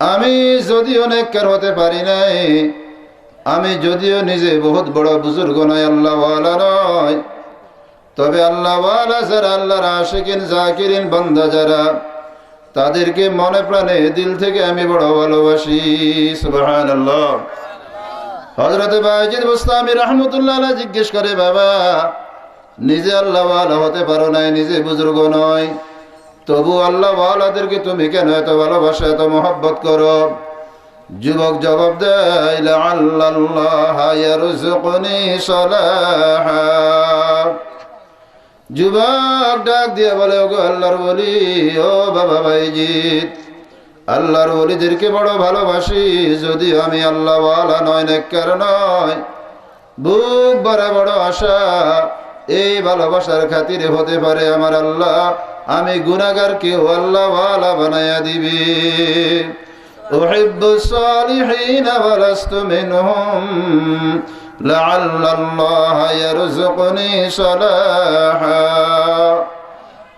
আমি যদিও নেককার হতে পারি নাই, আমি যদিও নিজে বহুত বড় বুজুর্গ নয়, আল্লাহওয়ালা নয়। তবে আল্লাহওয়ালা যারা আল্লাহর আশিকিন, জাকিরিন বান্দা যারা, তাদেরকে মনে প্রাণে দিল থেকে আমি বড় ভালোবাসি। আল্লাহ হজরত বাইজিদ বুস্তামি রহমতুল্লাহ জিজ্ঞেস করে, বাবা, নিজে আল্লাহওয়ালা হতে পারো নাই, নিজে বুজুর্গ নয়। তবু আল্লাহ ওয়ালাদেরকে তুমি কেন এত ভালোবাসা, এত মহব্বত করো? যুবক জবাব দেয় যুবক ডাক দিয়ে বলে, ওগো আল্লাহর বলি ও বাবা ভাইজিৎ আল্লাহর বলিদেরকে বড় ভালোবাসি যদি আমি আল্লাহ ওয়ালা নয়, নেককার নয়। বুক বড় বড় আশা, এই ভালোবাসার খাতিরে হতে পারে আমার আল্লাহ। আমি গুনাগার কেউ আল্লাহ ওয়ালা বানাইয়া দিবি أحب الصالحين ولست منهم لعل الله يرزقني صلاحا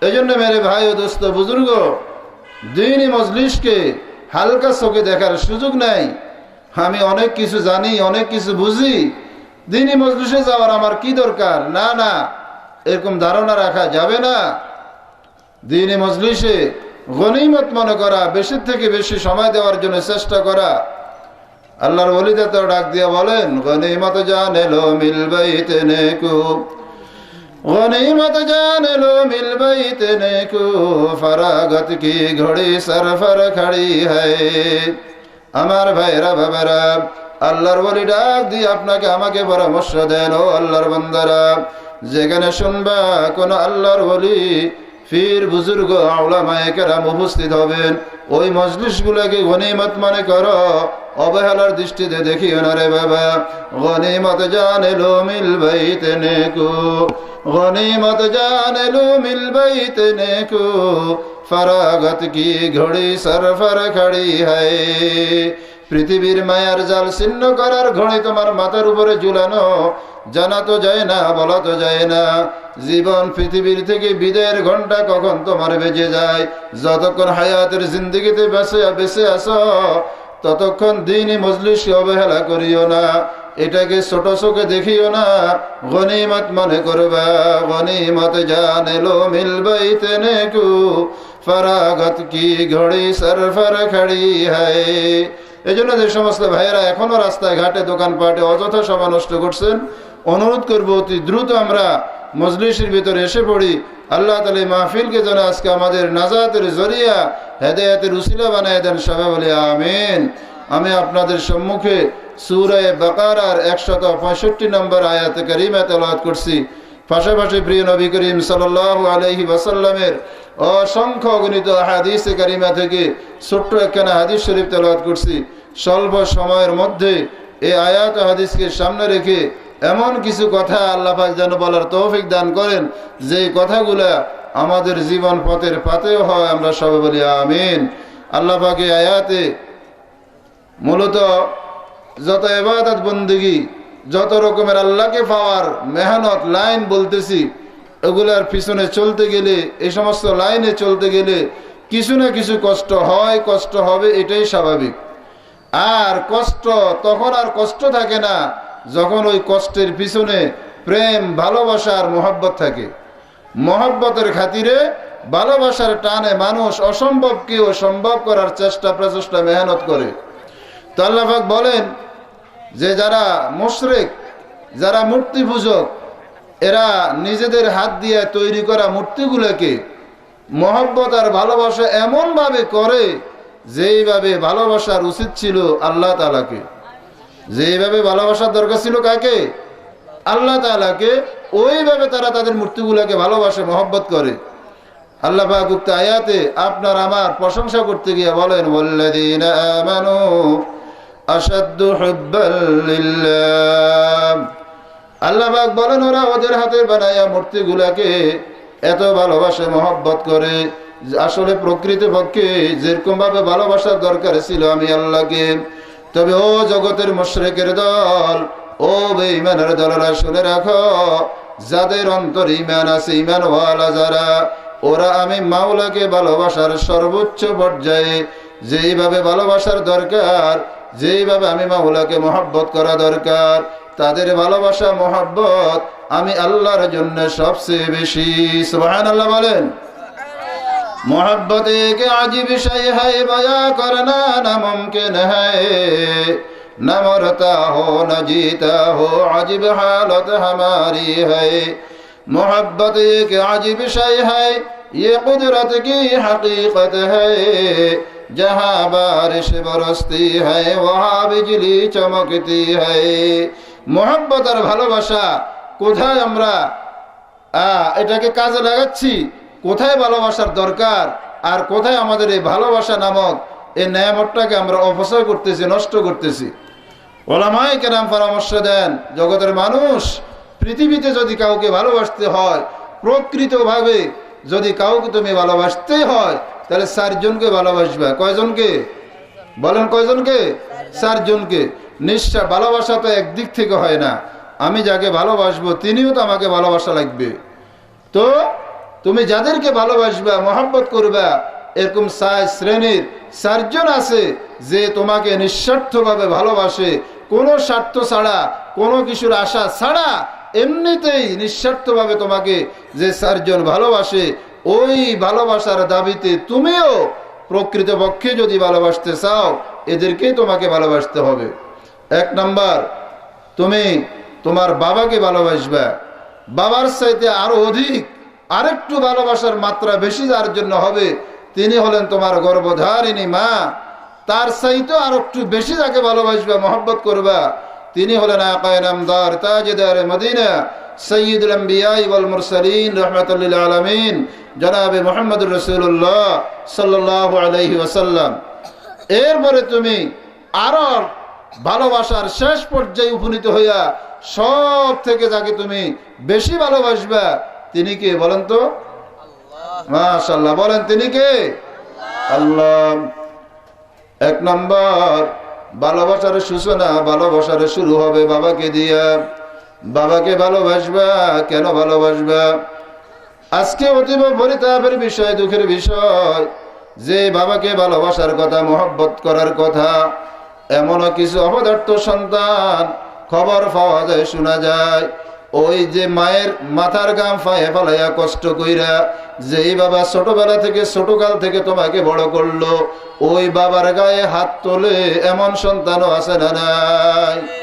এই জন্য মেরে ভাই ও দোস্ত বুজুর্গ দিনই মজলিসকে হালকা চোখে দেখার সুযোগ নাই আমি অনেক কিছু জানি অনেক কিছু বুঝি দিনই মজলিসে যাওয়ার আমার কি দরকার না না এরকম ধারণা রাখা যাবে না দিনে মজলিসে গনিমত মনে করা, বেশি থেকে বেশি সময় দেওয়ার জন্য চেষ্টা করা। আল্লাহর বলিতে তো ডাক দিয়ে বলেন, গনিমত জান এলো মিলবাইতে নেকু। গনিমত জান এলো মিলবাইতে নেকু, ফরাগত কি ঘড়ি সরফর খড়ি হয় আমার ভাইরা বাবারা, আল্লাহর বলি ডাক দিয়ে আপনাকে আমাকে পরামর্শ দেন, ও আল্লাহর বান্দারা। যেখানে শুনবা কোন আল্লাহর বলি ফির বুজুর্গ আওলা আউলামায়কেরাম উপস্থিত হবেন। ওই মজলিসগুলোকে গনিমত মনে করো, অবহেলার দৃষ্টিতে দেখিও না রে বাবা। গনিমত জানেলো মিল বাইতে নেকু, গনিমত জানেলো মিল বাইতে নেকু, ফরাগত কি ঘড়ি সরফর খড়ি হয়। পৃথিবীর মায়ার জাল ছিন্ন করার ঘড়ি তোমার মাথার উপরে ঝুলানো জানা তো যায় না বলা তো যায় না। জীবন পৃথিবীর থেকে বিদায়ের ঘণ্টা কখন তোমার বেজে যায়? যতক্ষণ হায়াতের জিন্দগিতে বেঁচে বেঁচে আস ততক্ষণ দিনই মজলিসকে অবহেলা করিও না। এটাকে ছোট চোখে দেখিও না। গনিমত মনে করবা, গনিমত জানেলো মিলবাইতে নেকু ফরাগত কি ঘড়ি, সরফর খড়ি হয়। এই জন্য যে সমস্ত ভাইয়েরা এখনও রাস্তায় ঘাটে, দোকানপাটে অযথা সময় নষ্ট করছেন, অনুরোধ করব অতি দ্রুত আমরা মজলিসের ভিতরে এসে পড়ি। আল্লাহ তালা মাহফিলকে যেন আজকে আমাদের নাজাতের জরিয়া, হেদায়তের উসিলা বানায় দেন সবাই বলে আমিন। আমি আপনাদের সম্মুখে সুরায় বাকারার একশত পঁয়ষট্টি নম্বর আয়াতে করিমা তেলাওয়াত করছি। পাশাপাশি প্রিয় নবী করিম সাল্লাহ আলহি ওয়াসাল্লামের অসংখ্য অগণিত হাদিস কারিমা থেকে ছোট্ট একখানা হাদিস শরীফ তেলাওয়াত করছি। স্বল্প সময়ের মধ্যে এই আয়াত হাদিসকে সামনে রেখে এমন কিছু কথা আল্লাহাক যেন বলার তৌফিক দান করেন যে কথাগুলা আমাদের জীবন পথের পাতেও হয়, আমরা সবাই বলি আমিন। আল্লাহ পাকে আয়াতে মূলত যত এবাদত বন্দিগি যত রকমের আল্লাহকে পাওয়ার মেহনত, লাইন বলতেছি, এগুলার পিছনে চলতে গেলে এই সমস্ত লাইনে চলতে গেলে কিছু না কিছু কষ্ট হয়, কষ্ট হবে, এটাই স্বাভাবিক। আর কষ্ট, তখন আর কষ্ট থাকে না, যখন ওই কষ্টের পিছনে প্রেম, ভালোবাসা আর মোহাব্বত থাকে। মহব্বতের খাতিরে ভালোবাসার টানে মানুষ অসম্ভবকেও সম্ভব করার চেষ্টা, প্রচেষ্টা, মেহনত করে। তো আল্লাহাক বলেন যে যারা মুশরিক, যারা মূর্তি পূজক এরা নিজেদের হাত দিয়ে তৈরি করা মূর্তিগুলোকে মহব্বত আর ভালোবাসা এমনভাবে করে যেইভাবে ভালোবাসার উচিত ছিল আল্লাহ তালাকে যেইভাবে ভালোবাসার দরকার ছিল কাকে? আল্লাহ তালাকে ওইভাবে তারা তাদের মূর্তিগুলোকে ভালোবাসে, মহব্বত করে। আল্লাহ আয়াতে আপনার আমার প্রশংসা করতে গিয়ে বলেন আসাদ্দু হুব্বাল্লিল্লাহ আল্লাহ পাক বলেন, ওরা ওদের হাতে বানায়া মূর্তিগুলাকে এত ভালোবাসে, মহব্বত করে। আসলে প্রকৃত পক্ষে যেরকম ভাবে ভালোবাসার দরকার ছিল আমি আল্লাহকে। তবে ও জগতের মুশরিকের দল, ও বেঈমানের দলরা শুনে রাখো, যাদের অন্তর ইমান আছে ইমানওয়ালা যারা, ওরা আমি মাওলাকে ভালোবাসার সর্বোচ্চ পর্যায়ে যেইভাবে ভালোবাসার দরকার যেইভাবে আমি মাওলাকে মহব্বত করা দরকার তাদের ভালোবাসা মহব্বত আমি আল্লাহর জন্য সবচেয়ে বেশি সুবহান আল্লাহ বলেন मोहब्बत एक अजीब शय है बया करना न मुमकिन है न मरता हो न जीता हो अजीब हालत हमारी है मोहब्बत एक अजीब शय है ये कुदरत की हकीकत है जहाँ बारिश बरसती है वहाँ बिजली चमकती है मोहब्बत और ভালোবাসা কোথায় আমরা আহ, এটাকে কাজে লাগাচ্ছি কোথায় ভালোবাসার দরকার আর কোথায় আমাদের এই ভালোবাসা নামক এই ন্যায়ামতটাকে আমরা অপচয় করতেছি নষ্ট করতেছি ওলামাই কেরাম পরামর্শ দেন জগতের মানুষ পৃথিবীতে যদি কাউকে ভালোবাসতে হয় প্রকৃতভাবে যদি কাউকে তুমি ভালোবাসতে হয় তাহলে চারজনকে ভালোবাসবা। কয়জনকে? বলেন কয়জনকে? চারজনকে। নিশ্চয় ভালোবাসা তো একদিক থেকে হয় না। আমি যাকে ভালোবাসবো, তিনিও তো আমাকে ভালোবাসা লাগবে। তো তুমি যাদেরকে ভালোবাসবা, মহব্বত করবা, এরকম সাই শ্রেণির চারজন আছে যে তোমাকে নিঃস্বার্থভাবে ভালোবাসে। কোনো স্বার্থ ছাড়া, কোনো কিছুর আশা ছাড়া, এমনিতেই নিঃস্বার্থভাবে তোমাকে যে চারজন ভালোবাসে ওই ভালোবাসার দাবিতে তুমিও প্রকৃতপক্ষে যদি ভালোবাসতে চাও, এদেরকেই তোমাকে ভালোবাসতে হবে। এক নাম্বার, তুমি তোমার বাবাকে ভালোবাসবা। বাবার চাইতে আরও অধিক, আরেকটু ভালোবাসার মাত্রা বেশি যার জন্য হবে, তিনি হলেন তোমার গর্ভধারিণী মা। তার চাইতে আর একটু বেশি যাকে ভালোবাসবা, মহব্বত করবা, তিনি হলেন আকায় নামদার, তাজেদার মদিনা। সৈয়দুল মুরসালিন রহমাতুল্লিল আলামিন। জনাবে মোহাম্মদুর রসুল্লাহ সাল্লাল্লাহু আলাইহি ওয়াসাল্লাম। এরপরে তুমি আরও ভালোবাসার শেষ পর্যায়ে উপনীত হইয়া সব থেকে যাকে তুমি বেশি ভালোবাসবা তিনি কে বলেন তো? মাশাল্লাহ বলেন তিনি কে? আল্লাহ। এক নম্বর ভালোবাসার সূচনা ভালোবাসার শুরু হবে বাবাকে দিয়া। বাবাকে ভালোবাসবা? কেন ভালোবাসবা? আজকে অতীব পরিতাপের বিষয়, দুঃখের বিষয়। যে বাবাকে ভালোবাসার কথা, মহব্বত করার কথা, এমনও কিছু অপদার্থ সন্তান খবর পাওয়া যায়, শোনা যায়। ওই যে মায়ের মাথার গাম ফায়ে ফালাইয়া কষ্ট কইরা যেই বাবা ছোটবেলা থেকে, ছোটকাল থেকে তোমাকে বড় করল, ওই বাবার গায়ে হাত তোলে এমন সন্তানও আছে না নাই?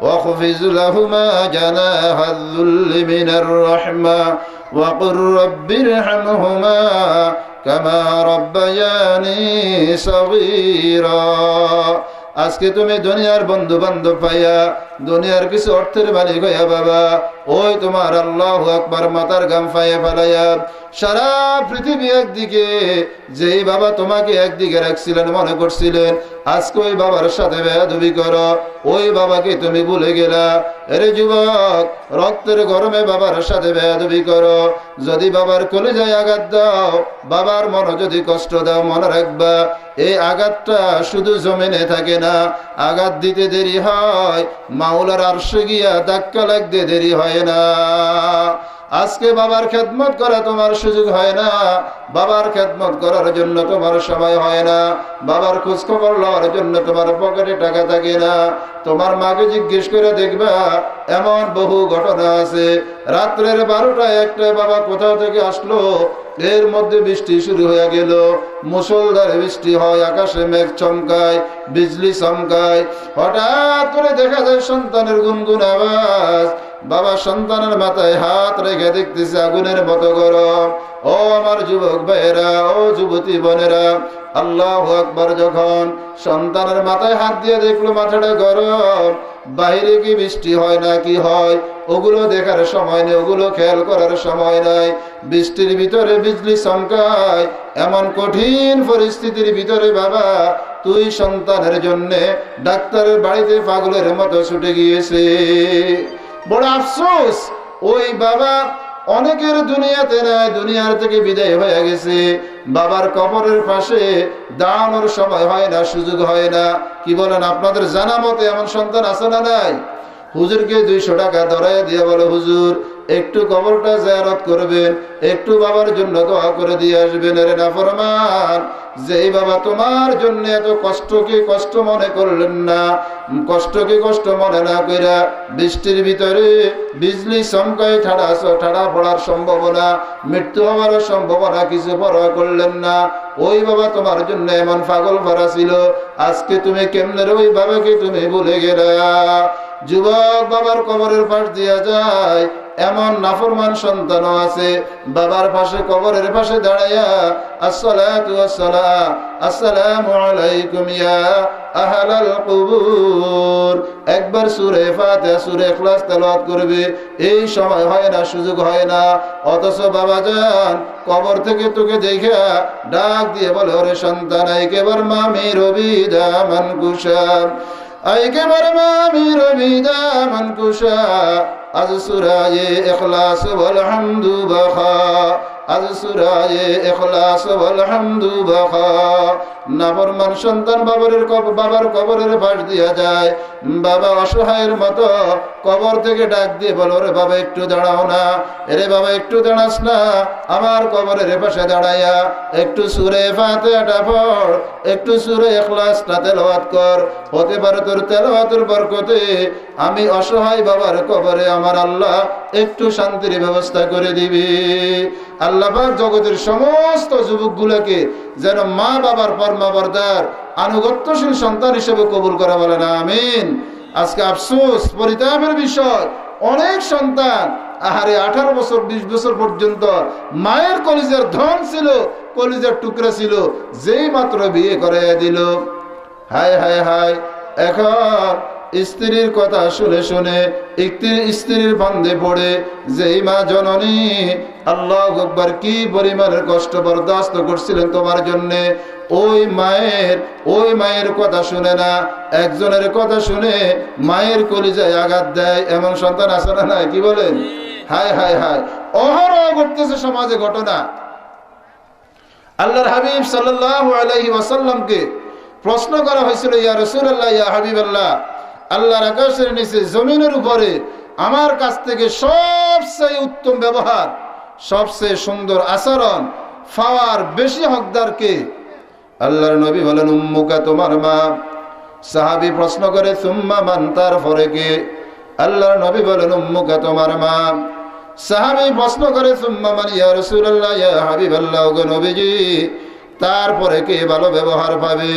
واخفض لهما جناح الذل من الرحمة وقل رب ارحمهما كما ربياني صغيرا আজকে তুমি দুনিয়ার বন্ধু বান্ধব পাইয়া দুনিয়ার কিছু অর্থের মালিক হইয়া বাবা ওই তোমার আল্লাহ আকবার মাতার গাম ফাইয়া ফেলাইয়া সারা পৃথিবী একদিকে, যেই বাবা তোমাকে একদিকে রাখছিলেন, মনে করছিলেন, আজকে ওই বাবার সাথে বেয়াদবি করো, ওই বাবাকে তুমি ভুলে গেলা। এরে যুবক, রক্তের গরমে বাবার সাথে বেয়াদবি করো। যদি বাবার কলে যায় আঘাত দাও, বাবার মনে যদি কষ্ট দাও, মনে রাখবা, এই আঘাতটা শুধু জমিনে থাকে না। আঘাত দিতে দেরি হয়, মাওলার আরশে গিয়া ধাক্কা লাগতে দেরি হয় না। আজকে বাবার খেদমত করা তোমার সুযোগ হয় না। বাবার খেদমত করার জন্য তোমার সময় হয় না। বাবার খোঁজ খবর লওয়ার জন্য তোমার পকেটে টাকা থাকে না। তোমার মাকে জিজ্ঞেস করে দেখবা, এমন বহু ঘটনা আছে। রাত্রের বারোটায় একটা বাবা কোথাও থেকে আসলো, এর মধ্যে বৃষ্টি শুরু হয়ে গেল। মুসলধারে বৃষ্টি হয়, আকাশে মেঘ চমকায়, বিজলি চমকায়। হঠাৎ করে দেখা যায় সন্তানের গুনগুন আওয়াজ। বাবা সন্তানের মাথায় হাত রেখে দেখতেছে আগুনের মতো গরম। ও আমার যুবক ভাইয়েরা, ও যুবতী বোনেরা, আল্লাহ আকবার যখন সন্তানের মাথায় হাত দিয়ে দেখল মাথাটা গরম, বাইরে কি বৃষ্টি হয় না কি হয়, ওগুলো দেখার সময় নেই, ওগুলো খেয়াল করার সময় নাই। বৃষ্টির ভিতরে বিজলি চমকায়, এমন কঠিন পরিস্থিতির ভিতরে বাবা, তুই সন্তানের জন্যে ডাক্তারের বাড়িতে পাগলের মতো ছুটে গিয়েছে বড় আফসোস, ওই বাবা অনেকের দুনিয়াতে নাই, দুনিয়ার থেকে বিদায় হয়ে গেছে। বাবার কবরের পাশে দাঁড়ানোর সময় হয় না, সুযোগ হয় না। কি বলেন, আপনাদের জানা মতে এমন সন্তান আছে না নাই? হুজুরকে দুইশো টাকা ধরাই দিয়ে বলে, হুজুর একটু কবরটা জায়ারত করবেন একটু বাবার জন্য দোয়া করে দিয়ে আসবেন রে ফরমান, যেই বাবা তোমার জন্য এত কষ্টকে কষ্ট মনে করলেন না? কষ্টকে কষ্ট মনে না কইরা বৃষ্টির ভিতরে বিজলি চমকায় ঠাড়া ঠাড়া পড়ার সম্ভাবনা, মৃত্যু হওয়ার সম্ভাবনা কিছু পরোয়া করলেন না। ওই বাবা তোমার জন্য এমন পাগল ভরা ছিল, আজকে তুমি কেমনে ওই বাবাকে তুমি ভুলে গেলা? যুবক বাবার কবরের পাশ দিয়া যায় এমন নাফরমান সন্তানও আছে। বাবার পাশে, কবরের পাশে দাঁড়াইয়া, আসসালাতু আসসালাম আসসালামু আলাইকুম ইয়া আহলাল কুবুর। একবার ফাতিহা ইখলাস তেলাওয়াত করবে। এই সময় হয় না, সুযোগ হয় না। অথচ বাবা যান কবর থেকে তোকে দেখা ডাক দিয়ে বলে, ওরে সন্তান, একেবার মামি রবি দামান কুশাম আইকেবার মামি রবি দামান কুশা আজ সুরায়ে এখলাস ওয়াল হামদু বাখা আজ সুরায়ে এখলাস হামদু বাখা। নাফরমান সন্তান বাবরের বাবার কবরের পাশ দিয়া যায়। বাবা অসহায়ের মতো কবর থেকে ডাক দিয়ে বলো রে বাবা, একটু দাঁড়াও না। এরে বাবা, একটু দাঁড়াস না। আমার কবরের পাশে দাঁড়াইয়া একটু সুরে ফাতেহাটা পড়, একটু সুরে এখলাসটা তেলাওয়াত কর। হতে পারে তোর তেলাওয়াতের বরকতে আমি অসহায় বাবার কবরে আমার আল্লাহ একটু শান্তির ব্যবস্থা করে দিবি। আল্লাহ জগতের সমস্ত যুবকগুলোকে যেন মা বাবার আনুগত্যশীল সন্তান হিসেবে কবুল বলেন, আমিন। আজকে আফসোস, পরিতাপের বিষয়, অনেক সন্তান, আহারে আঠারো বছর, বিশ বছর পর্যন্ত মায়ের কলিজের ধন ছিল, কলিজের টুকরা ছিল, যেই মাত্র বিয়ে করে দিল। হায় হায় হায়, এখন স্ত্রীর কথা শুনে শুনে স্ত্রীর বান্ধে পড়ে, যেই মা জননী, আল্লাহ একবার কি পরিমাণের কষ্ট বরদাস্ত করছিলেন তোমার জন্যে? ওই মায়ের ওই মায়ের কথা শুনে না, একজনের কথা শুনে মায়ের কলিজায় আঘাত দেয়, এমন সন্তান আছে না নাই? কি বলেন? হায় হায় হায়। অহরহ ঘটতেছে সমাজে ঘটনা। আল্লাহর হাবিব সাল্লাল্লাহু আলাইহি ওয়াসাল্লামকে প্রশ্ন করা হয়েছিল, ইয়া রাসূলুল্লাহ, ইয়া হাবিবাল্লাহ আল্লাহর আকাশের নিচে, জমিনের উপরে। আমার কাছ থেকে সবচেয়ে উত্তম ব্যবহার, সবচেয়ে সুন্দর আচরণ, পাওয়ার বেশি হকদার কে? আল্লাহর নবী বলেন, উম্মুকা তোমার মা। সাহাবী প্রশ্ন করে, সুম্মা মান তারপরে কে? আল্লাহর নবী বলেন, উম্মুকা তোমার মা। সাহাবী প্রশ্ন করে, সুম্মা মান ইয়া রাসূলুল্লাহ, ইয়া হাবিবাল্লাহ গো নবীজি তারপরে কে ভালো ব্যবহার পাবে?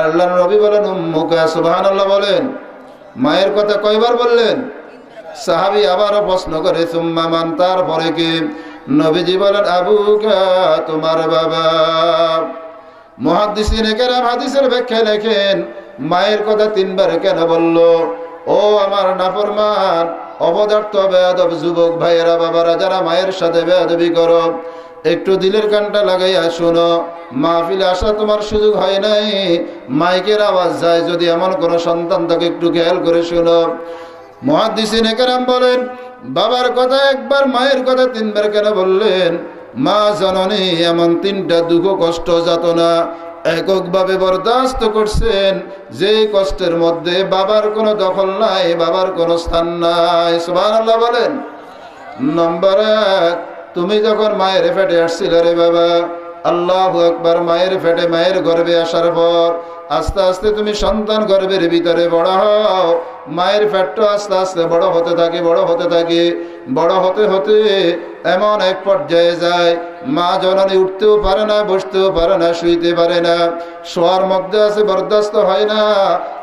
আল্লাহর নবী বলেন, উম্মুকা। সুবহানাল্লাহ বলেন মায়ের কথা কয়বার বললেন? সাহাবি আবারও প্রশ্ন করে, সুম্মা মান তারপরে কে? নবীজি বলেন আবুকা তোমার বাবা। মহাদিসিন কেরাম হাদিসের ব্যাখ্যা লেখেন মায়ের কথা তিনবার কেন বলল? ও আমার নাফরমান, অপদার্থ, বেয়াদব যুবক ভাইয়েরা, বাবারা, যারা মায়ের সাথে বেয়াদবি করো একটু দিলের কানটা লাগাইয়া শোনো। মাহফিলে আসা তোমার সুযোগ হয় নাই। মাইকের আওয়াজ যায়, যদি এমন কোনো সন্তান তাকে একটু খেয়াল করে শোনো। মহাদিসিন কেরাম বলেন, বাবার কথা একবার, মায়ের কথা তিনবার কেন বললেন? মা জননী, এমন তিনটা দুঃখ কষ্ট যাতনা এককভাবে বরদাস্ত করছেন। যে কষ্টের মধ্যে বাবার কোনো দখল নাই, বাবার কোনো স্থান নাই। সুবহানাল্লাহ বলেন। নম্বর এক তুমি যখন মায়ের ফেটে আসছিল রে বাবা, আল্লাহ একবার মায়ের ফেটে মায়ের গর্বে আসার পর আস্তে আস্তে তুমি সন্তান গর্ভের ভিতরে বড় হও। মায়ের ফ্যাটটা আস্তে আস্তে বড় হতে থাকে, বড় হতে থাকে। বড় হতে হতে এমন এক পর্যায়ে যায়। মা জননী উঠতেও পারে না, বসতেও পারে না, শুইতে পারে না। শোয়ার মধ্যে আছে, বরদাস্ত হয় না।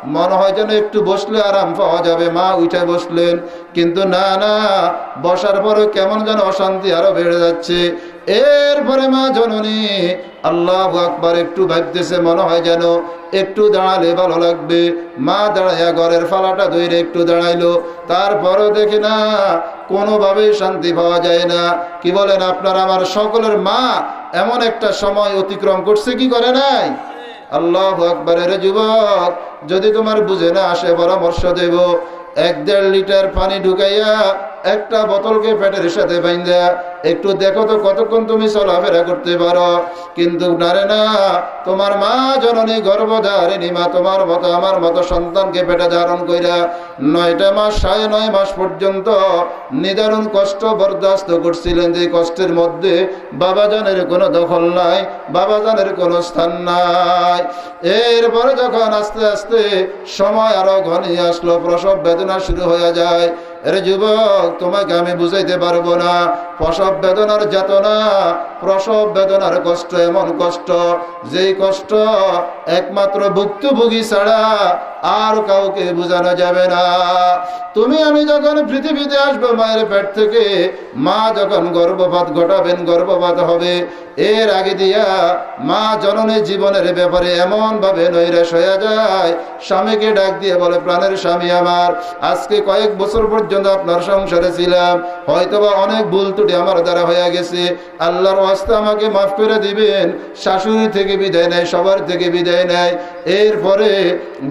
মনে হয় যেন একটু বসলে আরাম পাওয়া যাবে। মা উঠে বসলেন। কিন্তু না না, বসার পরে কেমন যেন অশান্তি আরও বেড়ে যাচ্ছে। এরপরে মা জননী আল্লাহ আকবার একটু ভাবতেছে, মনে হয় যেন একটু দাঁড়ালে ভালো লাগবে। মা দাঁড়াইয়া ঘরের ফালাটা ধরে একটু দাঁড়াইলো। তারপরও দেখি না, কোনোভাবেই শান্তি পাওয়া যায় না। কি বলেন আপনার, আমার সকলের মা এমন একটা সময় অতিক্রম করছে, কি করে নাই? আল্লাহ আকবরের যুবক, যদি তোমার বুঝে না আসে পরামর্শ দেব। এক দেড় লিটার পানি ঢুকাইয়া একটা বোতলকে পেটের সাথে বাইন্দা, একটু দেখো তো কতক্ষণ তুমি চলাফেরা করতে পারো। কিন্তু নারে না, তোমার মা জননী গর্ভধারিণী, মা তোমার মতো, আমার মতো সন্তানকে পেটে ধারণ কইরা নয়টা মাস, সাড়ে নয় মাস পর্যন্ত নিদারুণ কষ্ট বরদাস্ত করছিলেন যে কষ্টের মধ্যে বাবাজানের কোনো দখল নাই, বাবাজানের কোনো স্থান নাই। এরপরে যখন আস্তে আস্তে সময় আরও ঘনিয়ে আসলো, প্রসব বেদনা শুরু হয়ে যায়। এর যুবক, তোমাকে আমি বুঝাইতে পারব না। প্রসব বেদনার যাতনা, প্রসব বেদনার কষ্ট এমন কষ্ট। যেই কষ্ট একমাত্র ভুক্তভোগী ছাড়া আর কাউকে বোঝানো যাবে না। তুমি আমি যখন পৃথিবীতে আসব মায়ের পেট থেকে, মা যখন গর্ভপাত ঘটাবেন, গর্ভপাত হবে, এর আগে দিয়া মা জননের জীবনের ব্যাপারে এমন ভাবে নৈরাশ হয়ে যায়, স্বামীকে ডাক দিয়ে বলে, প্রাণের স্বামী আমার, আজকে কয়েক বছর পর্যন্ত আপনার সংসারে ছিলাম। হয়তোবা অনেক ভুল ত্রুটি আমার দ্বারা হয়ে গেছে। আল্লাহর অস্তা আমাকে মাফ করে দিবেন। শাশুড়ি থেকে বিদায় নেয়, সবার থেকে বিদায় নেয়। এরপরে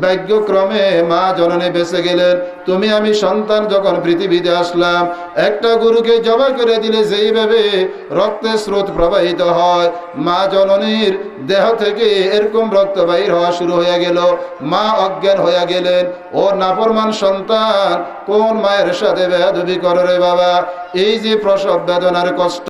ভাগ্যক্রমে মা জননী বেঁচে গেলেন। তুমি আমি সন্তান যখন পৃথিবীতে আসলাম, একটা গরুকে জবা করে দিলে যেইভাবে রক্তের স্রোত প্রবাহিত হয়, মা জননীর দেহ থেকে এরকম রক্ত বাহির হওয়া শুরু হয়ে গেল, মা অজ্ঞান হয়ে গেলেন। ও নাফরমান সন্তান, কোন মায়ের সাথে বেহাদুবি করে রে বাবা? এই যে প্রসব বেদনার কষ্ট।